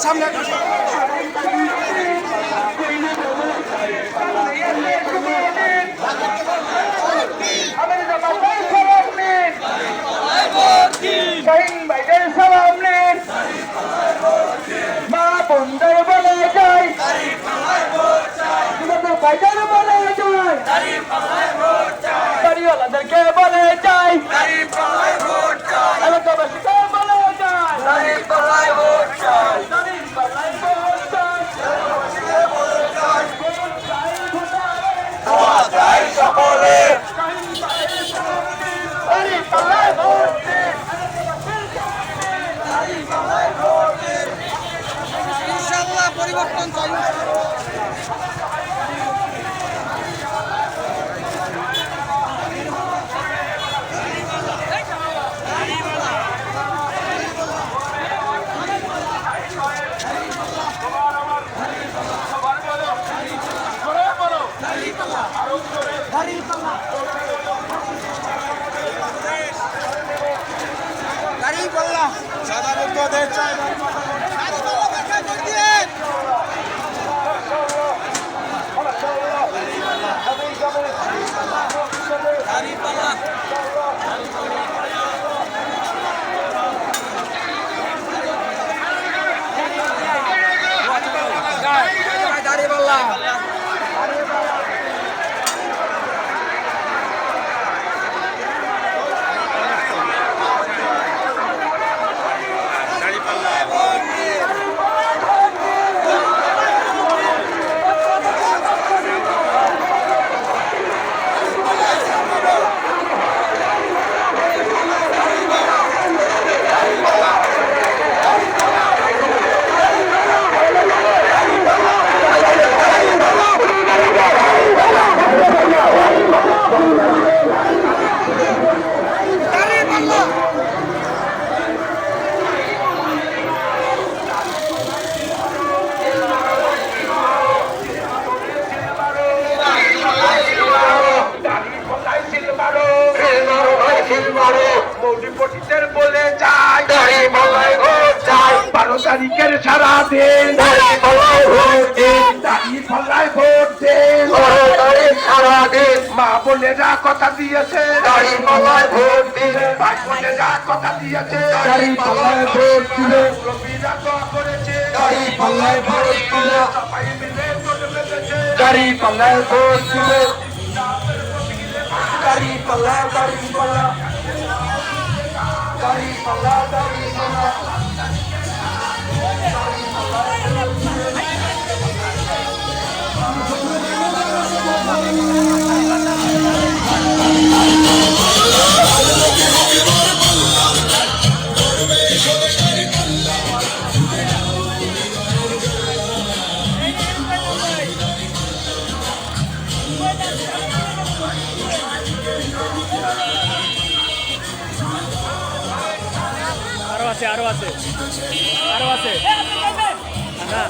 সামনে মা বন্দর বলে যায় বলে যায় বাড়িওয়ালাদেরকে বলে যাই। এলাকাবাসীকে বলে যাই। দাঁড়িয়ে পাল্লায় ভোট চাই দাঁড়িয়ে পাল্লায় ভোট দিন ইনশাআল্লাহ পরিবর্তন চাই দাঁড়িয়ে বললাম সাদা চাই ভোট দিন দাঁড়িয়ে বললাম। বলে চাই বারো তারিখের সারা দিন। দাড়ি ভোট দিন। সারা দিন মা বোনেরা কথা দিয়েছে ভোট দিন। ভাই বোনেরা কথা দিয়েছে মালায় ভোট দিলে করেছে ভোট দিলে দাড়ি মালায় ভোট দিলে আছে আরো আছে আরো আছে